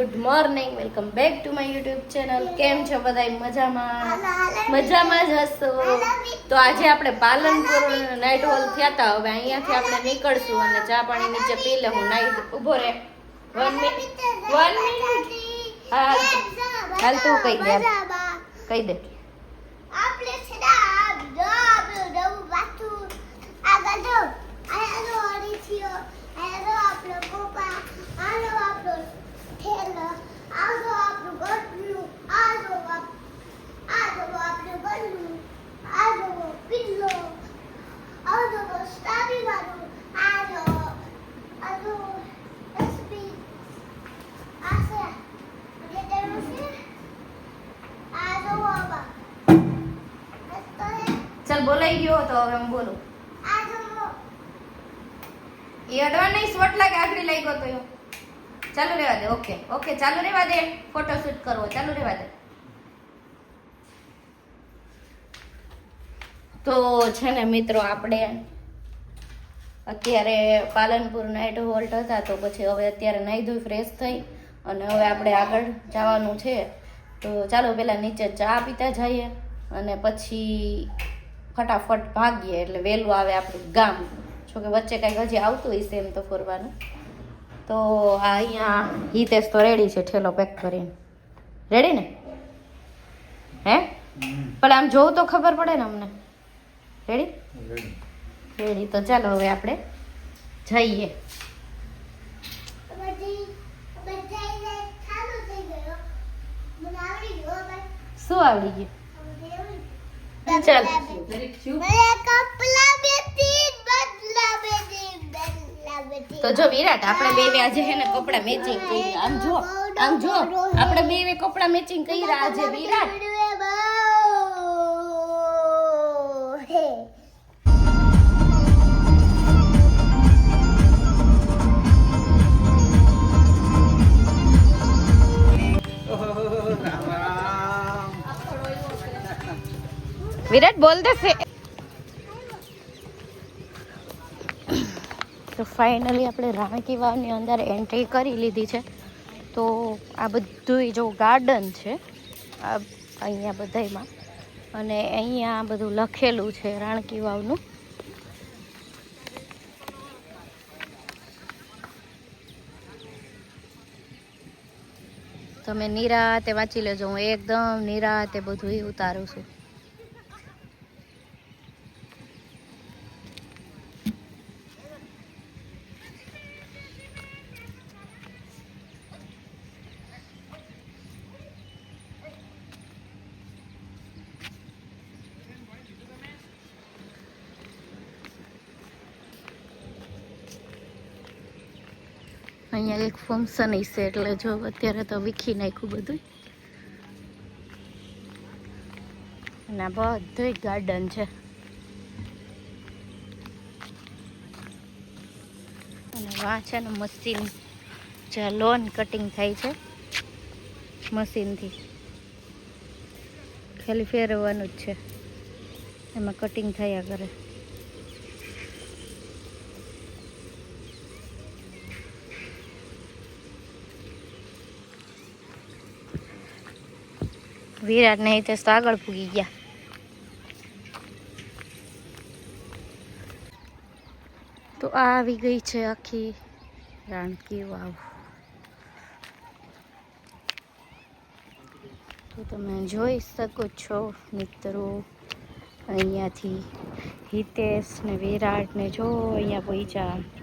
Good morning welcome back to my YouTube channel. કેમ છો બધા મજામાં? મજામાં જ હશો? તો આજે આપણે પાલનપુર નાઇટ હોલ થયા હતા હવે અહીંયાથી આપણે નીકળશું અને ચા પાણી નીચે પી લે હું નાઈ ઊભો રે વન મિનિટ વન મિનિટ હાલ હાલ તું કહી દે. કહી દે આપણે છે ને આ જો આપણું નવું પાછું આગળ જો આનો ઓરી થયો આનો આપણો કોપા આનો આપણો થેલો આનો આપણું ગોટલું આનો આપ- આનો આપણું ગલ્લું આનો પિલ્લો આનો સ્ટારી વાળું આનો આનો એસપી આ છે એટલે તેનું છે આનો બાબા ચાલ ગયો તો હવે હું બોલું. એ અડવા નહીં શોર્ટ લાગે આગળ લાગ્યો તો એમ ચાલુ રહેવા દે ઓકે. ઓકે ચાલુ રહેવા દે. ફોટોશૂટ કરવો ચાલુ રહેવા દે. તો છે ને મિત્રો આપણે અત્યારે પાલનપુર નાઇટ હોલ્ટ હતા તો પછી હવે અત્યારે નાહી ધોઈ ફ્રેશ થઈ અને હવે આપણે આગળ જવાનું છે. તો ચાલો પહેલાં નીચે ચા પીતા જઈએ અને પછી ફટાફટ ભાગીએ એટલે વહેલું આવે આપણું ગામ. જોકે વચ્ચે કાંઈક હજી આવતું હશે એમ તો ફરવાનું. તો આ અહીંયા હિતેશ તો રેડી છે ઠેલો પેક કરીને. રેડી ને? હે? પણ આમ જોવું તો ખબર પડે ને અમને. રેડી રેડી તો ચાલો હવે આપણે જઈએ. શું આવડી ગયું? ચાલ. તો જો વિરાટ આપણે બે આજે હે ને કપડા મેચિંગ કરી આમ જો આમ જો આપણે બે બે કપડા મેચિંગ કર્યા આજે વિરાટ. વિરાટ બોલ દેશે. તો ફાઇનલી આપણે રાણકી વાવની અંદર એન્ટ્રી કરી લીધી છે. તો આ બધું જો ગાર્ડન છે, આ અહીંયા બધાયમાં. અને અહીંયા બધું લખેલું છે રાણકી વાવનું તમે નિરાતે વાંચી લેજો, હું એકદમ નિરાતે બધું ઉતારું છું. અહીંયા એક ફંક્શન હશે એટલે જો અત્યારે તો વીખી નાખ્યું બધું અને આ બધું ગાર્ડન છે. અને વાં છે ને મશીન. જ્યાં લોન કટિંગ થાય છે. મશીનથી. ખાલી ફેરવવાનું જ છે. એમાં કટિંગ થયા કરે. વિરાટ ને હિતેશ તો આગળ પૂગી ગયા. તો આ આવી ગઈ છે આખી રાણકી, વાવ. તો તમે જોઈ શકો છો મિત્રો, અહીંયાથી હિતેશ ને વિરાટ ને જો અહીંયા પહોંચ્યા.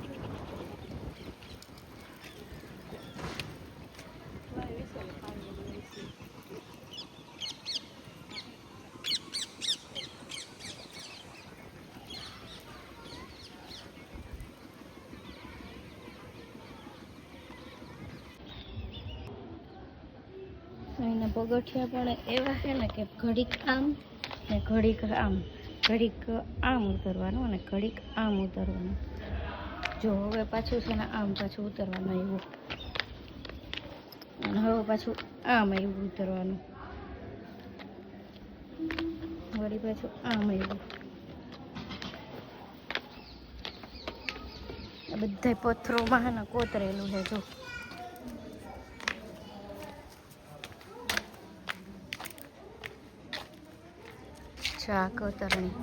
અહીંના પગથિયા પણ એવા છે ને કે ઘડીક આમ ને ઘડીક આમ. ઘડીક આમ ઉતરવાનું અને ઘડીક આમ ઉતરવાનું. જો હવે પાછું છે ને આમ પાછું ઉતરવાનું આવ્યું. અને હવે પાછું આમ આવ્યું ઉતરવાનું. વળી પાછું આમ આવ્યું. બધા પથ્થરોમાં કોતરેલું છે, જો. અચ્છા કોતરણી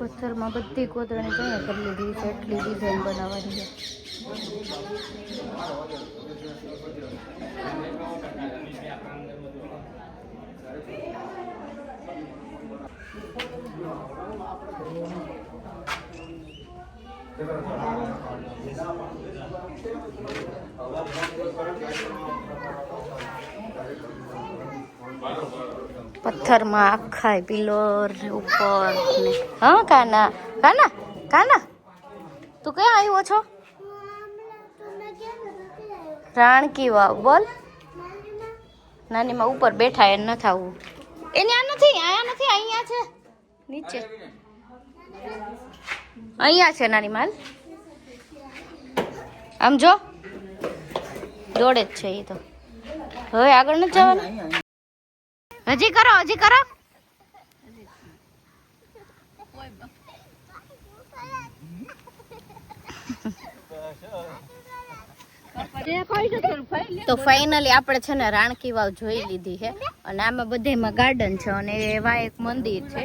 પથ્થરમાં બધી કોતરણી કઈ કરી લીધી છે એટલી ડિઝાઇન બનાવવાની છે. પથ્થરમાં આખા પિલોર ઉપર ને. હા, કાના કાના કાના. તું ક્યાં આવ્યો છો? રાણકી વાવ બોલ. નાનીમાં ઉપર બેઠા એ ન થવું. એ આ નથી, આયા નથી, અહીંયા છે. નીચે. અહીંયા છે નાની માલ આમ જો. દોડે જ છે એ તો. હવે આગળ નથી જવાનું? હજી કરો હજી કરો. તો ફાઇનલી આપણે છે ને રાણકી વાવ જોઈ લીધી છે. અને આમાં બધેમાં ગાર્ડન છે અને એવા એક મંદિર છે.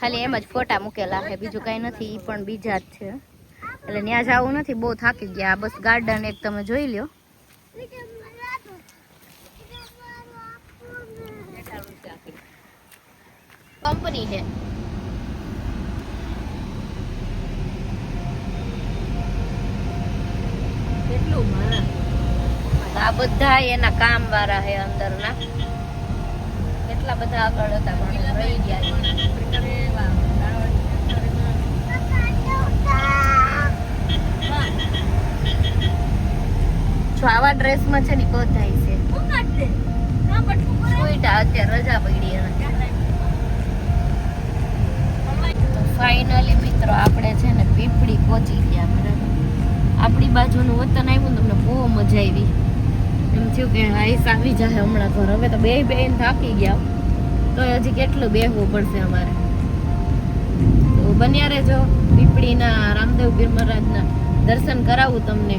ખાલી એમ જ ફોટા મૂકેલા છે, બીજું કાંઈ નથી એ પણ બીજા જ છે. એટલે ત્યાં જવું નથી, બહુ થાકી ગયા. બસ ગાર્ડન એક તમે જોઈ લ્યો. કંપની છે. આ બધા એના કામ વાળા છે અંદરના. કેટલા બધા આગળ હતા પણ રહી ગયા જો આવા ડ્રેસમાં છે ને બધા છે. અત્યારે મિત્રો, આપણે છે ને પીપળી પહોંચી ગયા બરાબર. આપણી બાજુનું વતન આવ્યું તમને બહુ મજા આવી. એમ થયું કે આઈસ આવી જાય હમણાં ઘર. હવે તો બે બેન થાકી ગયા. તો હજી કેટલું બેહવું પડશે અમારે? તો બન્યા રહેજો પીપળીના રામદેવ પીર મહારાજના દર્શન કરાવું તમને.